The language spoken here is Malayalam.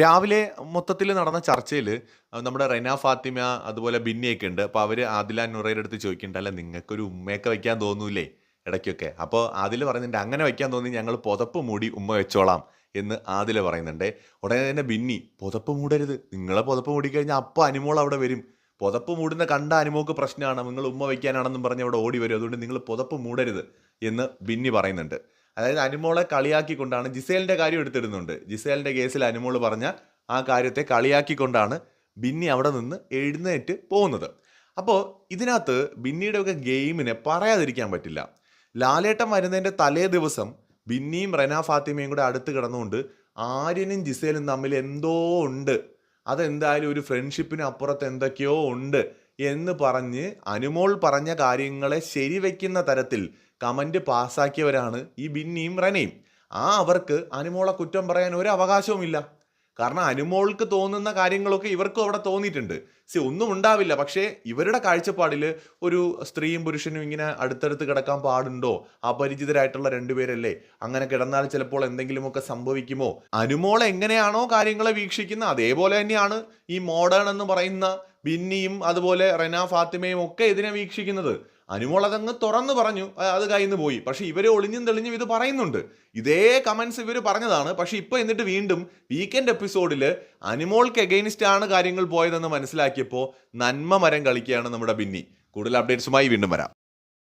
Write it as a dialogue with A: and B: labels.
A: രാവിലെ മൊത്തത്തിൽ നടന്ന ചർച്ചയിൽ നമ്മുടെ റെന ഫാത്തിമ അതുപോലെ ബിന്നിയൊക്കെ ഉണ്ട്. അപ്പോൾ അവർ ആദില നുറയുടെ അടുത്ത് ചോദിക്കുന്നുണ്ട് അല്ല നിങ്ങൾക്കൊരു ഉമ്മയൊക്കെ വയ്ക്കാൻ തോന്നൂലേ ഇടയ്ക്കൊക്കെ? അപ്പോൾ ആദിൽ പറയുന്നുണ്ട് അങ്ങനെ വയ്ക്കാൻ തോന്നി ഞങ്ങൾ പുതപ്പ് മൂടി ഉമ്മ വെച്ചോളാം എന്ന് ആദില പറയുന്നുണ്ട്. ഉടനെ തന്നെ ബിന്നി പുതപ്പ് മൂടരുത്. നിങ്ങളെ പുതപ്പ് മൂടിക്കഴിഞ്ഞാൽ അപ്പോൾ അനുമോൾ അവിടെ വരും. പുതപ്പ് മൂടുന്ന കണ്ട അനുമോക്ക് പ്രശ്നമാണ്. നിങ്ങൾ ഉമ്മ വയ്ക്കാനാണെന്നും പറഞ്ഞ് അവിടെ ഓടി വരും. അതുകൊണ്ട് നിങ്ങൾ പുതപ്പ് മൂടരുത് എന്ന് ബിന്നി പറയുന്നുണ്ട്. അതായത് അനുമോളെ കളിയാക്കിക്കൊണ്ടാണ് ജിസേലിന്റെ കാര്യം എടുത്തിടുന്നുണ്ട്. ജിസേലിന്റെ കേസിൽ അനുമോൾ പറഞ്ഞ ആ കാര്യത്തെ കളിയാക്കിക്കൊണ്ടാണ് ബിന്നി അവിടെ നിന്ന് എഴുന്നേറ്റ് പോകുന്നത്. അപ്പോൾ ഇതിനകത്ത് ബിന്നിയുടെ ഒക്കെ ഗെയിമിനെ പറയാതിരിക്കാൻ പറ്റില്ല. ലാലേട്ടൻ വരുന്നതിന്റെ തലേ ദിവസം ബിന്നിയും റെന ഫാത്തിമയും കൂടെ അടുത്ത് കിടന്നുകൊണ്ട് ആര്യനും ജിസേലും തമ്മിൽ എന്തോ ഉണ്ട്. അതെന്തായാലും ഒരു ഫ്രണ്ട്ഷിപ്പിന് അപ്പുറത്ത് എന്തൊക്കെയോ ഉണ്ട്. എന്ന് പറഞ്ഞ് അനുമോൾ പറഞ്ഞ കാര്യങ്ങളെ ശരിവെക്കുന്ന തരത്തിൽ കമന്റ് പാസ്സാക്കിയവരാണ് ഈ ബിന്നിയും റനയും. ആ അവർക്ക് അനുമോളെ കുറ്റം പറയാൻ ഒരു അവകാശവുമില്ല. കാരണം അനുമോൾക്ക് തോന്നുന്ന കാര്യങ്ങളൊക്കെ ഇവർക്കും അവിടെ തോന്നിയിട്ടുണ്ട്. സി ഒന്നും ഉണ്ടാവില്ല. പക്ഷേ ഇവരുടെ കാഴ്ചപ്പാടിൽ ഒരു സ്ത്രീയും പുരുഷനും ഇങ്ങനെ അടുത്തടുത്ത് കിടക്കാൻ പാടുണ്ടോ? അപരിചിതരായിട്ടുള്ള രണ്ടുപേരല്ലേ? അങ്ങനെ കിടന്നാൽ ചിലപ്പോൾ എന്തെങ്കിലുമൊക്കെ സംഭവിക്കുമോ? അനുമോൾ എങ്ങനെയാണോ കാര്യങ്ങളെ വീക്ഷിക്കുന്ന അതേപോലെ തന്നെയാണ് ഈ മോഡേൺ എന്ന് പറയുന്ന ബിന്നിയും അതുപോലെ റെന ഫാത്തിമയും ഒക്കെ ഇതിനെ വീക്ഷിക്കുന്നത്. അനുമോൾ അതങ്ങ് തുറന്നു പറഞ്ഞു "ആ, അത് കയ്യിൽ നിന്ന് പോയി. പക്ഷേ ഇവർ ഒളിഞ്ഞും തെളിഞ്ഞും ഇത് പറയുന്നുണ്ട്. ഇതേ കമൻസ് ഇവർ പറഞ്ഞതാണ്. പക്ഷേ ഇപ്പൊ എന്നിട്ട് വീണ്ടും വീക്കെൻഡ് എപ്പിസോഡിൽ അനുമോൾക്ക് എഗെയിൻസ്റ്റ് ആണ് കാര്യങ്ങൾ പോയതെന്ന് മനസ്സിലാക്കിയപ്പോൾ നന്മ മരം കളിക്കുകയാണ് നമ്മുടെ ബിന്നി. കൂടുതൽ അപ്ഡേറ്റ്സുമായി വീണ്ടും വരാം.